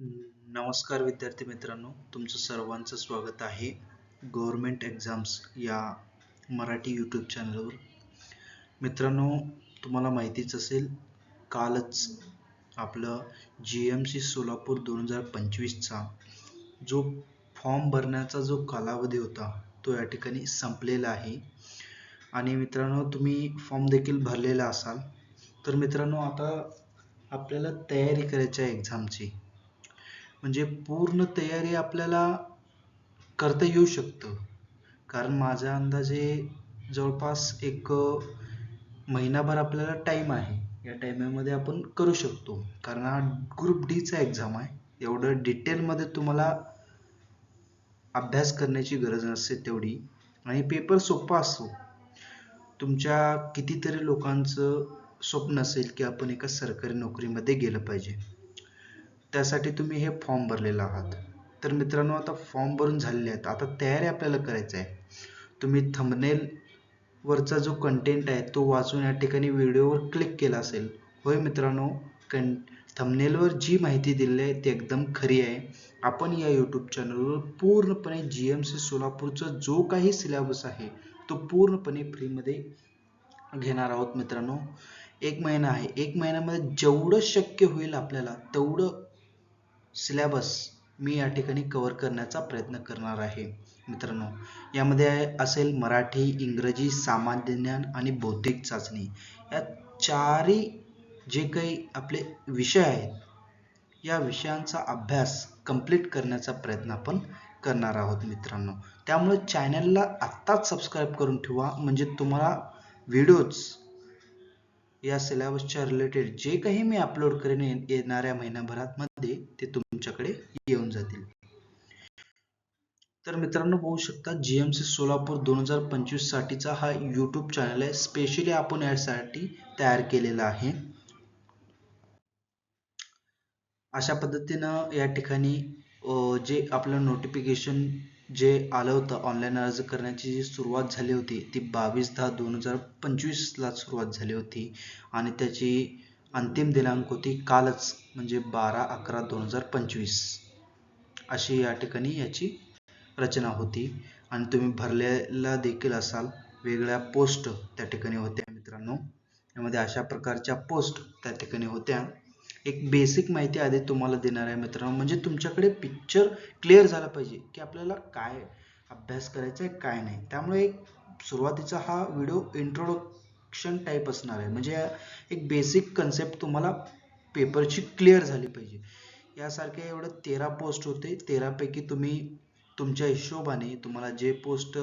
नमस्कार विद्यार्थी मित्रांनो तुमचं सर्वांचं स्वागत आहे गव्हर्मेंट एक्झाम्स या मराठी यूट्यूब चॅनलवर. मित्रांनो तुम्हाला माहितीच असेल कालच आपलं जी एम सी सोलापूर दोन हजार पंचवीसचा जो फॉर्म भरण्याचा जो कालावधी होता तो या ठिकाणी संपलेला आहे. आणि मित्रांनो तुम्ही फॉर्म देखील भरलेला असाल. तर मित्रांनो आता आपल्याला तयारी करायची आहे एक्झामची. म्हणजे पूर्ण तयारी आपल्याला करता येऊ शकतं. कारण माझ्या अंदाजे जवळपास एक महिनाभर आपल्याला टाईम आहे. या टाईमामध्ये आपण करू शकतो. कारण हा ग्रुप डीचा एक्झाम आहे. एवढं डिटेलमध्ये तुम्हाला अभ्यास करण्याची गरज नसते तेवढी. आणि पेपर सोपा असतो. तुमच्या कितीतरी लोकांचं स्वप्न असेल की आपण एका सरकारी नोकरीमध्ये गेलं पाहिजे. त्यासाठी तुम्ही हे फॉर्म भरलेलं आहात. तर मित्रांनो आता फॉर्म भरून झालेले आहेत. आता तयारी आपल्याला करायचं आहे. तुम्ही थंबनेल वरचा जो कंटेंट आहे तो वाचून या ठिकाणी व्हिडिओवर क्लिक केला असेल. होय मित्रांनो कं थंबनेलवर जी माहिती दिलेली आहे ती एकदम खरी आहे. आपण या यूट्यूब चॅनलवर पूर्णपणे जी एम सी सोलापूरचा जो काही सिलेबस आहे तो पूर्णपणे फ्रीमध्ये घेणार आहोत मित्रांनो. एक महिना आहे. एक महिन्यामध्ये जेवढं शक्य होईल आपल्याला तेवढं सिलॅबस मी या ठिकाणी कव्हर करण्याचा प्रयत्न करणार आहे. मित्रांनो यामध्ये असेल मराठी इंग्रजी सामान्य ज्ञान आणि बौद्धिक चाचणी. या चारही जे काही आपले विषय आहेत या विषयांचा अभ्यास कंप्लीट करण्याचा प्रयत्न आपण करणार आहोत मित्रांनो. त्यामुळे चॅनलला आत्ताच सबस्क्राईब करून ठेवा. म्हणजे तुम्हाला व्हिडिओज या सिलेबसच्या रिलेटेड जे काही मी अपलोड करेन येणाऱ्या महिन्याभरात ते तुमच्याकडे येऊन जातील. तर मित्रांनो पाहू शकता जीएमसी सोलापूर दोन हजार पंचवीस साठीचा हा युट्यूब चॅनल आहे. स्पेशली आपण यासाठी तयार केलेला आहे. अशा पद्धतीनं या ठिकाणी जे आपलं नोटिफिकेशन जे आलं होतं ऑनलाईन अर्ज करण्याची जी सुरुवात झाली होती ती बावीस दहा दोन हजार पंचवीसला सुरुवात झाली होती. आणि त्याची अंतिम दिनांक होती कालच म्हणजे बारा अकरा दोन हजार पंचवीस. अशी या ठिकाणी याची रचना होती. आणि तुम्ही भरलेला देखील असाल वेगळ्या पोस्ट त्या ठिकाणी होत्या मित्रांनो. यामध्ये अशा प्रकारच्या पोस्ट त्या ठिकाणी होत्या. एक बेसिक माहिती आधी तुम्हाला देणार आहे मित्रांनो. म्हणजे तुमच्याकडे पिक्चर क्लिअर झाला पाहिजे की आपल्याला काय अभ्यास करायचा आहे काय नाही. त्यामुळे एक सुरुवातीचा हा व्हिडिओ इंट्रोडक्शन टाईप असणार आहे. म्हणजे एक बेसिक कन्सेप्ट तुम्हाला पेपरची क्लिअर झाली पाहिजे. यासारखे एवढं तेरा पोस्ट होते. तेरापैकी तुम्ही तुमच्या हिशोबाने तुम्हाला जे पोस्ट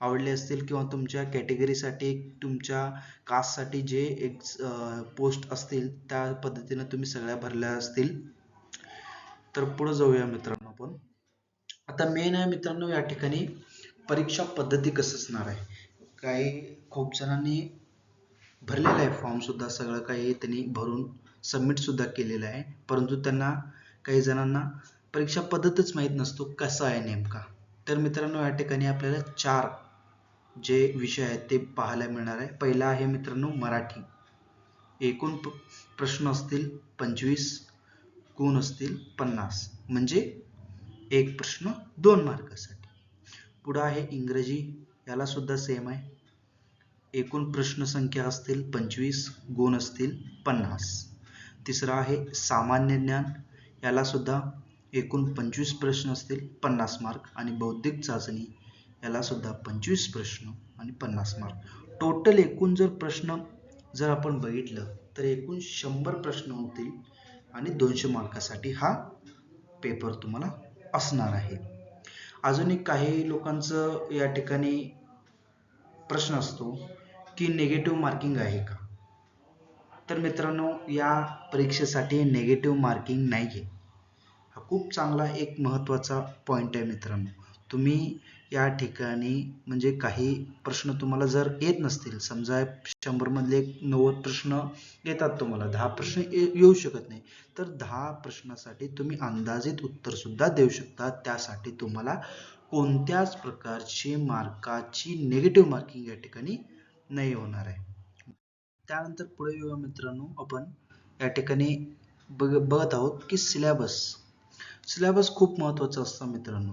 आवडले असतील किंवा तुमच्या कॅटेगरीसाठी तुमच्या कास्टसाठी जे एक पोस्ट असतील त्या पद्धतीनं तुम्ही सगळ्या भरल्या असतील. तर पुढे जाऊया मित्रांनो आपण. आता मेन आहे मित्रांनो या ठिकाणी परीक्षा पद्धती कसं असणार आहे? काही खूप जणांनी भरलेला आहे फॉर्मसुद्धा सगळं काही त्यांनी भरून सबमिटसुद्धा केलेलं आहे. परंतु त्यांना काही जणांना परीक्षा पद्धतच माहीत नसतो कसा आहे नेमका. तर मित्रांनो या ठिकाणी आपल्याला चार जे विषय आहेत ते पाहायला मिळणार आहे. पहिला आहे मित्रांनो मराठी. एकूण प्रश्न असतील पंचवीस गुण असतील पन्नास. म्हणजे एक प्रश्न दोन मार्कासाठी. पुढं आहे इंग्रजी याला सुद्धा सेम आहे. एकूण प्रश्नसंख्या असतील पंचवीस गुण असतील पन्नास. तिसरा आहे सामान्य ज्ञान. यालासुद्धा एकूण पंचवीस प्रश्न असतील पन्नास मार्क आणि बौद्धिक चाचणी यालासुद्धा पंचवीस प्रश्न आणि पन्नास मार्क. टोटल एकूण जर प्रश्न जर आपण बघितलं तर एकूण शंभर प्रश्न होतील आणि दोनशे मार्कासाठी हा पेपर तुम्हाला असणार आहे. अजून एक काही लोकांचं या ठिकाणी प्रश्न असतो. की नेगेटिव्ह मार्किंग आहे का? तर मित्रांनो या परीक्षेसाठी नेगेटिव्ह मार्किंग नाही आहे हा खूप चांगला एक महत्त्वाचा पॉईंट आहे मित्रांनो. तुम्ही या ठिकाणी म्हणजे काही प्रश्न तुम्हाला जर येत नसतील समजा शंभरमधले एक नव्वद प्रश्न येतात तुम्हाला दहा प्रश्न येऊ शकत नाही तर दहा प्रश्नासाठी तुम्ही अंदाजित उत्तर सुद्धा देऊ शकता. त्यासाठी तुम्हाला कोणत्याच प्रकारची मार्काची नेगेटिव्ह मार्किंग या ठिकाणी नाही होणार आहे. त्यानंतर पुढे येऊया मित्रांनो आपण. या ठिकाणी बघ बघत आहोत की सिलेबस सिलेबस खूप महत्त्वाचा असतं मित्रांनो.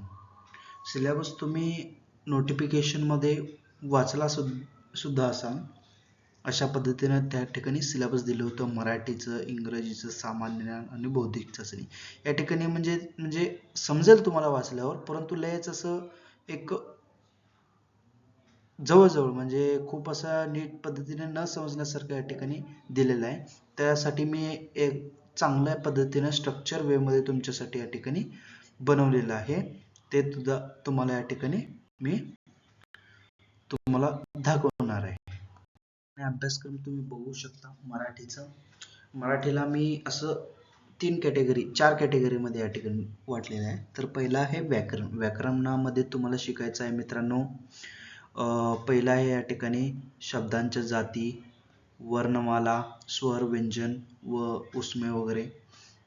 सिलेबस तुम्ही नोटिफिकेशनमध्ये वाचला सुद सुद्धा असाल. अशा पद्धतीनं त्या ठिकाणी सिलेबस दिलं होतं. मराठीचं इंग्रजीचं सामान्य ज्ञान आणि बौद्धिक चाचणी या ठिकाणी म्हणजे म्हणजे समजेल तुम्हाला वाचल्यावर परंतु लयच असं एक जवळजवळ म्हणजे खूप असा नीट पद्धतीने न समजण्यासारखं या ठिकाणी दिलेलं आहे. त्यासाठी मी एक चांगल्या पद्धतीने स्ट्रक्चर वेमध्ये तुमच्यासाठी या ठिकाणी बनवलेलं आहे. ते सुद्धा तुम्हाला या ठिकाणी मी तुम्हाला दाखवणार आहे. आणि अभ्यासक्रम तुम्ही बघू शकता मराठीचं. मराठीला मी असं तीन कॅटेगरी चार कॅटेगरीमध्ये या ठिकाणी वाटलेलं आहे. तर पहिला आहे व्याकरण. व्याकरणामध्ये तुम्हाला शिकायचं आहे मित्रांनो. पहिला आहे या ठिकाणी शब्दांच्या जाती वर्णमाला स्वर व्यंजन व उष्मे वगैरे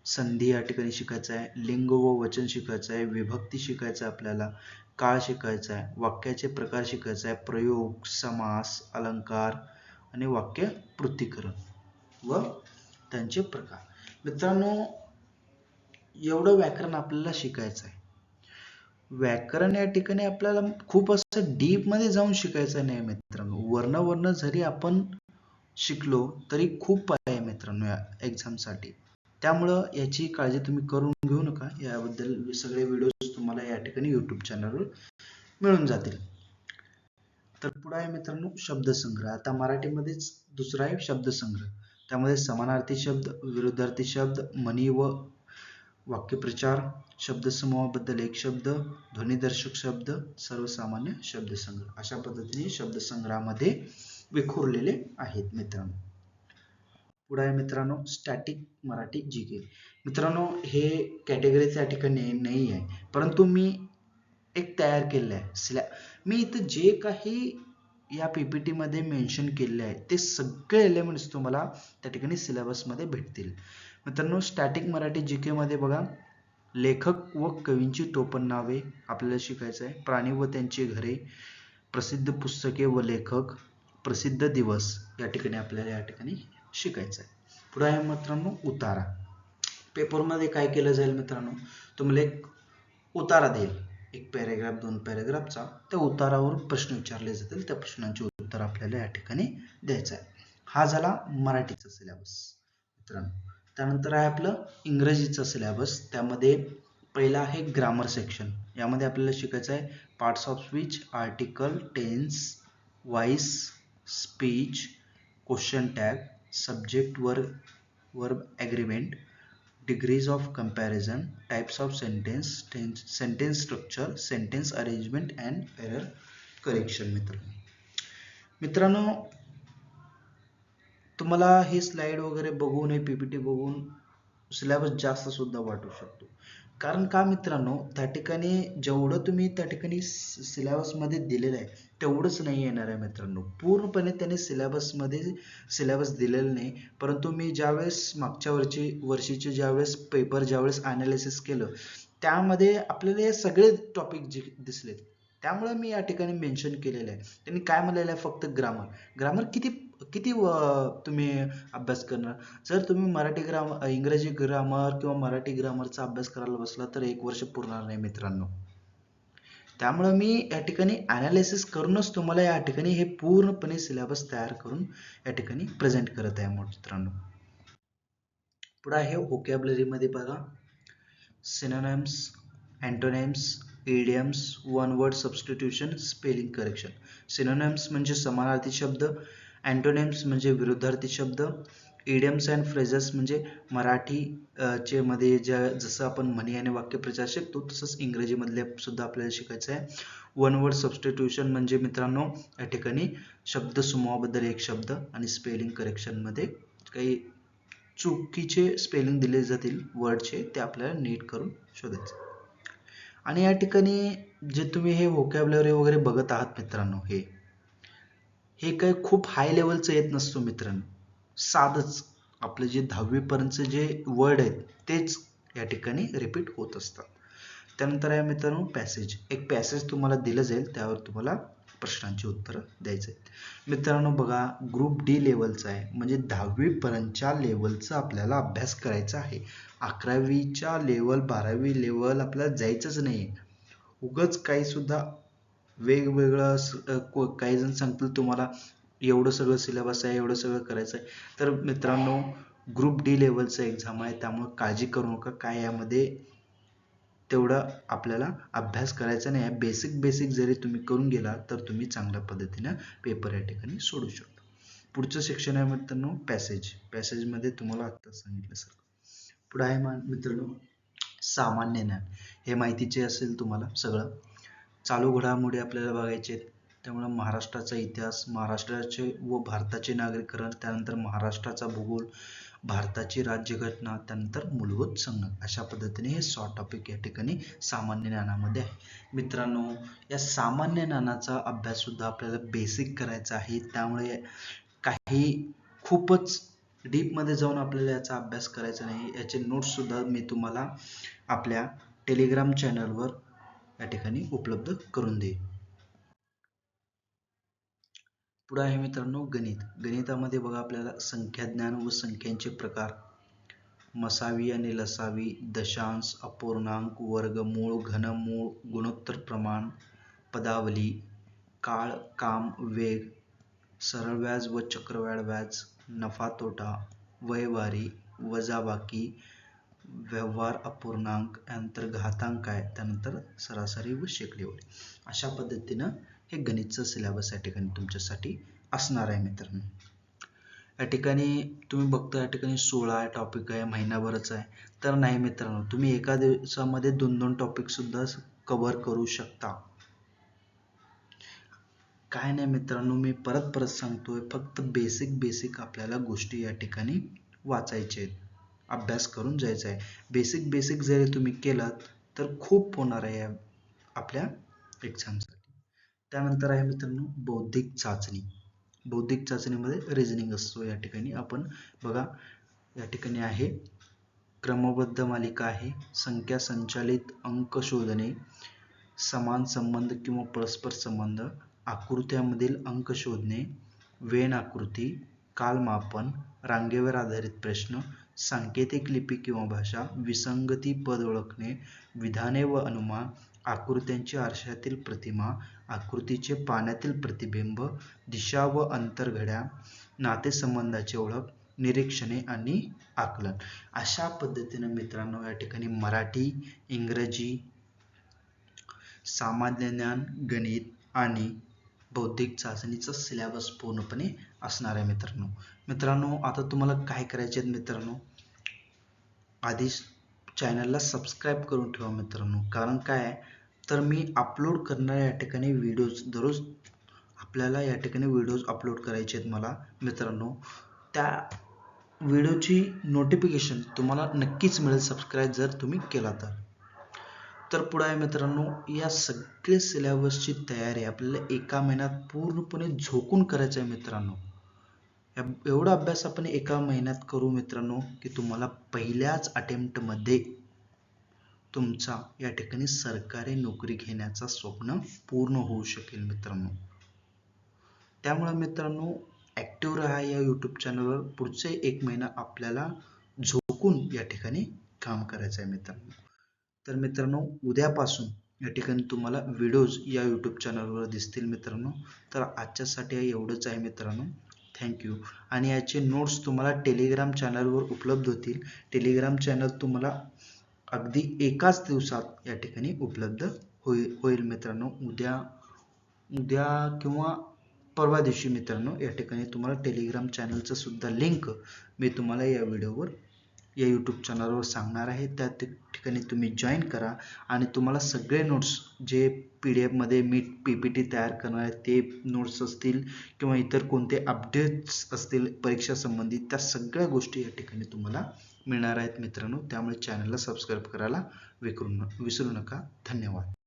संधी या ठिकाणी शिकायचं आहे. लिंग व वचन शिकायचं आहे. विभक्ती शिकायचं आहे आपल्याला. काळ शिकायचा आहे. वाक्याचे प्रकार शिकायचं आहे. प्रयोग समास अलंकार आणि वाक्य पृथ्वीकरण व त्यांचे प्रकार. मित्रांनो एवढं व्याकरण आपल्याला शिकायचं आहे. व्याकरण या ठिकाणी आपल्याला खूप असं डीपमध्ये जाऊन शिकायचं नाही मित्रांनो. वर्ण वर्ण जरी आपण शिकलो तरी खूप आहे मित्रांनो या एक्झामसाठी त्यामुळं याची काळजी तुम्ही करून घेऊ नका. याबद्दल सगळे व्हिडिओ तुम्हाला या ठिकाणी युट्यूब चॅनलवर मिळून जातील. तर पुढे आहे मित्रांनो शब्दसंग्रह. आता मराठीमध्येच दुसरा आहे शब्दसंग्रह. त्यामध्ये समानार्थी शब्द विरुद्धार्थी शब्द मनी व वाक्यप्रचार शब्दसमूहाबद्दल एक शब्द ध्वनिदर्शक शब्द सर्वसामान्य शब्दसंग्रह. अशा पद्धतीने शब्दसंग्रहामध्ये विखुरलेले आहेत मित्रांनो. पुढे आहे मित्रांनो स्टॅटिक मराठी जी के मित्रांनो हे कॅटेगरी त्या ठिकाणी नाही आहे. परंतु मी एक तयार केलेलं आहे. स्लॅ मी इथं जे काही या पीपीटी मध्ये मेन्शन केले आहे ते सगळे एलिमेंट्स तुम्हाला त्या ठिकाणी सिलेबसमध्ये भेटतील. मित्रांनो स्टॅटिक मराठी जी के मध्ये बघा. लेखक व कवींची टोपण नावे आपल्याला शिकायचं आहे. प्राणी व त्यांची घरे प्रसिद्ध पुस्तके व लेखक प्रसिद्ध दिवस या ठिकाणी आपल्याला या ठिकाणी शिकायचं आहे. पुढे आहे मित्रांनो उतारा. पेपरमध्ये काय केलं जाईल मित्रांनो? तुम्हाला एक उतारा देईल. एक पॅरेग्राफ दोन पॅरेग्राफचा त्या उतारावर प्रश्न विचारले जातील. त्या प्रश्नांचे उत्तर आपल्याला या ठिकाणी द्यायचं आहे. हा झाला मराठीचा सिलेबस मित्रांनो त्यानंतर आहे आपलं इंग्रजीचं सिलॅबस त्यामध्ये पहिला आहे ग्रामर सेक्शन यामध्ये आपल्याला शिकायचं आहे parts of speech article tense voice speech question tag subject verb verb agreement degrees of types of sentence sentence sentence structure sentence arrangement and error correction मित्रांनो. मित्रांनो तुम्हाला हे स्लाईड वगैरे बघून हे पीपीटी बघून सिलेबस जास्त सुद्धा वाटू शकतो. कारण का मित्रांनो त्या ठिकाणी जेवढं तुम्ही त्या ठिकाणी सिलेबसमध्ये दिलेलं आहे तेवढंच नाही येणार आहे मित्रांनो. पूर्णपणे त्याने सिलेबसमध्ये सिलेबस दिलेलं नाही. परंतु मी ज्यावेळेस मागच्या वर्षी वर्षीचे ज्यावेळेस पेपर ज्यावेळेस अनालिसिस केलं त्यामध्ये आपल्याला हे सगळे टॉपिक जे दिसलेत त्यामुळे मी या ठिकाणी मेन्शन केलेलं आहे. त्यांनी काय म्हणलेलं आहे फक्त ग्रामर ग्रामर किती किती तुम्ही अभ्यास करणार? जर तुम्ही मराठी ग्रामर इंग्रजी ग्रामर किंवा मराठी ग्रामरचा अभ्यास करायला बसला तर एक वर्ष पुरणार नाही मित्रांनो. त्यामुळे मी या ठिकाणी अनालिसिस करूनच तुम्हाला या ठिकाणी हे पूर्णपणे सिलेबस तयार करून या ठिकाणी प्रेझेंट करत आहे मित्रांनो. पुढे आहे ओकॅबलरीमध्ये बघा. Synonyms antonyms idioms one word substitution spelling correction synonyms म्हणजे समानार्थी शब्द. अँटोनेम्स म्हणजे विरुद्धार्थी शब्द. इडियम्स अँड फ्रेजेस म्हणजे मराठी चे मध्ये ज्या जसं आपण म्हणी आणि वाक्यप्रचार शिकतो तसंच इंग्रजीमधले सुद्धा आपल्याला शिकायचं आहे. वन वर्ड सबस्टिट्यूशन म्हणजे मित्रांनो या ठिकाणी शब्द समूहाबद्दल एक शब्द आणि स्पेलिंग करेक्शनमध्ये काही चुकीचे स्पेलिंग दिले जातील वर्डचे ते आपल्याला नीट करून शोधायचे आणि या ठिकाणी जे तुम्ही हे व्होकॅबलरी वगैरे बघत आहात मित्रांनो हे हे काही खूप हाय लेवलचं येत नसतो मित्रांनो. साधंच. आपलं जे दहावीपर्यंतचं जे वर्ड आहेत तेच या ठिकाणी रिपीट होत असतात. त्यानंतर आहे मित्रांनो पॅसेज एक पॅसेज तुम्हाला दिलं जाईल त्यावर तुम्हाला प्रश्नांची उत्तरं द्यायचे आहेत. मित्रांनो बघा ग्रुप डी लेवलचा आहे. म्हणजे दहावीपर्यंतच्या लेवलचा आपल्याला अभ्यास करायचा आहे. अकरावीच्या लेवल बारावी लेवल आपल्याला जायचंच नाही उगच काहीसुद्धा वेगवेगळं असं को- काही जण सांगतील तुम्हाला एवढं सगळं सिलेबस आहे एवढं सगळं करायचं आहे. तर मित्रांनो ग्रुप डी लेवलचं एक्झाम आहे त्यामुळे काळजी करू नका. काय यामध्ये तेवढा आपल्याला अभ्यास करायचा नाही आहे. बेसिक बेसिक जरी तुम्ही करून गेला तर तुम्ही चांगल्या पद्धतीनं पेपर या ठिकाणी सोडू शकता. पुढचं सेक्शन आहे मित्रांनो पॅसेज पॅसेजमध्ये तुम्हाला आत्ताच सांगितलं सर पुढं आहे मा- मित्रांनो सामान्य ज्ञान. हे माहितीचे असेल तुम्हाला सगळं. चालू घडामोडी आपल्याला बघायचे आहेत. त्यामुळं महाराष्ट्राचा इतिहास महाराष्ट्राचे व भारताचे नागरीकरण त्यानंतर महाराष्ट्राचा भूगोल भारताची राज्यघटना त्यानंतर मूलभूत संगणक अशा पद्धतीने हे शॉर्ट टॉपिक या ठिकाणी सामान्य ज्ञानामध्ये आहे. मित्रांनो या सामान्य ज्ञानाचा अभ्याससुद्धा आपल्याला बेसिक करायचा आहे. त्यामुळे काही खूपच डीपमध्ये जाऊन आपल्याला याचा अभ्यास करायचा नाही. याचे नोट्ससुद्धा मी तुम्हाला आपल्या टेलिग्राम चॅनलवर या ठिकाणी उपलब्ध करून देईल पुढे आहे मित्रांनो गणित. गणितामध्ये बघा आपल्याला संख्याज्ञान व संख्यांचे प्रकार. मसावी आणि लसावी दशांश अपूर्णांक वर्गमूळ घनमूळ गुणोत्तर प्रमाण पदावली काळ काम वेग सरळ व्याज व चक्रवाढ व्याज नफा तोटा वयवारी वजाबाकी व्यवहार अपूर्णांक यानंतर घातांक आहे त्यानंतर सरासरी व शेकडेवारी. अशा पद्धतीनं हे गणितचं सिलेबस या ठिकाणी तुमच्यासाठी असणार आहे मित्रांनो. या ठिकाणी तुम्ही बघता या ठिकाणी सोळा टॉपिक आहे महिनाभरच आहे. तर नाही मित्रांनो तुम्ही एका दिवसामध्ये दोन दोन टॉपिक सुद्धा कव्हर करू शकता. काय नाही मित्रांनो मी परत परत सांगतोय फक्त बेसिक बेसिक आपल्याला गोष्टी या ठिकाणी वाचायचे आहेत. अभ्यास करून जायचा आहे. बेसिक बेसिक जरी तुम्ही केलात तर खूप होणार आहे या आपल्या एक्झामसाठी त्यानंतर आहे मित्रांनो बौद्धिक चाचणी. बौद्धिक चाचणीमध्ये रिझनिंग असतो या ठिकाणी. आपण बघा या ठिकाणी आहे क्रमबद्ध मालिका आहे संख्या संचालित अंक शोधणे समान संबंध किंवा परस्पर संबंध आकृत्यामधील अंक शोधणे वेन आकृती कालमापन रांगेवर आधारित प्रश्न सांकेतिक लिपी किंवा भाषा विसंगती पद ओळखणे विधाने व अनुमान आकृत्यांची आरशातील प्रतिमा आकृतीचे पाण्यातील प्रतिबिंब दिशा व अंतर्घड्या नातेसंबंधाची ओळख निरीक्षणे आणि आकलन. अशा पद्धतीने मित्रांनो या ठिकाणी मराठी इंग्रजी सामान्य ज्ञान गणित आणि बौद्धिक चाचणीचा सिलॅबस पूर्णपणे असणार आहे मित्रांनो. मित्रांनो आता तुम्हाला काय करायचे आहेत मित्रांनो? आधी चॅनलला सबस्क्राईब करून ठेवा मित्रांनो. कारण काय आहे? तर मी अपलोड करणाऱ्या या ठिकाणी व्हिडिओज दररोज आपल्याला या ठिकाणी व्हिडिओज अपलोड करायचे आहेत मला मित्रांनो. त्या व्हिडिओची नोटिफिकेशन तुम्हाला नक्कीच मिळेल सबस्क्राईब जर तुम्ही केला तर. तर पुढे आहे मित्रांनो या सगळे सिलेबसची तयारी आपल्याला एका महिन्यात पूर्णपणे झोकून करायचं आहे मित्रांनो. एवढा अभ्यास आपण एका महिन्यात करू मित्रांनो की तुम्हाला पहिल्याच अटेम्प्टमध्ये तुमचा या ठिकाणी सरकारी नोकरी घेण्याचा स्वप्न पूर्ण होऊ शकेल मित्रांनो. त्यामुळे मित्रांनो ॲक्टिव्ह राहा या यूट्यूब चॅनलवर पुढचे एक महिना आपल्याला झोकून या ठिकाणी काम करायचं आहे मित्रांनो. तर मित्रांनो उद्यापासून या ठिकाणी तुम्हाला व्हिडिओज या यूट्यूब चॅनलवर दिसतील मित्रांनो. तर आजच्यासाठी एवढंच आहे मित्रांनो. थँक्यू आणि याचे नोट्स तुम्हाला टेलिग्राम चॅनलवर उपलब्ध होतील. टेलिग्राम चॅनल तुम्हाला अगदी एकाच दिवसात या ठिकाणी उपलब्ध होईल होईल मित्रांनो. उद्या उद्या किंवा परवा दिवशी मित्रांनो या ठिकाणी तुम्हाला टेलिग्राम चॅनलचं सुद्धा लिंक मी तुम्हाला या व्हिडिओवर या यूट्यूब चॅनलवर सांगणार आहे. त्या ठिकाणी तुम्ही जॉईन करा आणि तुम्हाला सगळे नोट्स जे पी डी एफमध्ये मी पी पी टी तयार करणार आहे ते नोट्स असतील किंवा इतर कोणते अपडेट्स असतील परीक्षा संबंधित त्या सगळ्या गोष्टी या ठिकाणी तुम्हाला मिळणार आहेत मित्रांनो. त्यामुळे चॅनलला सबस्क्राईब करायला विसरू न विसरू नका. धन्यवाद.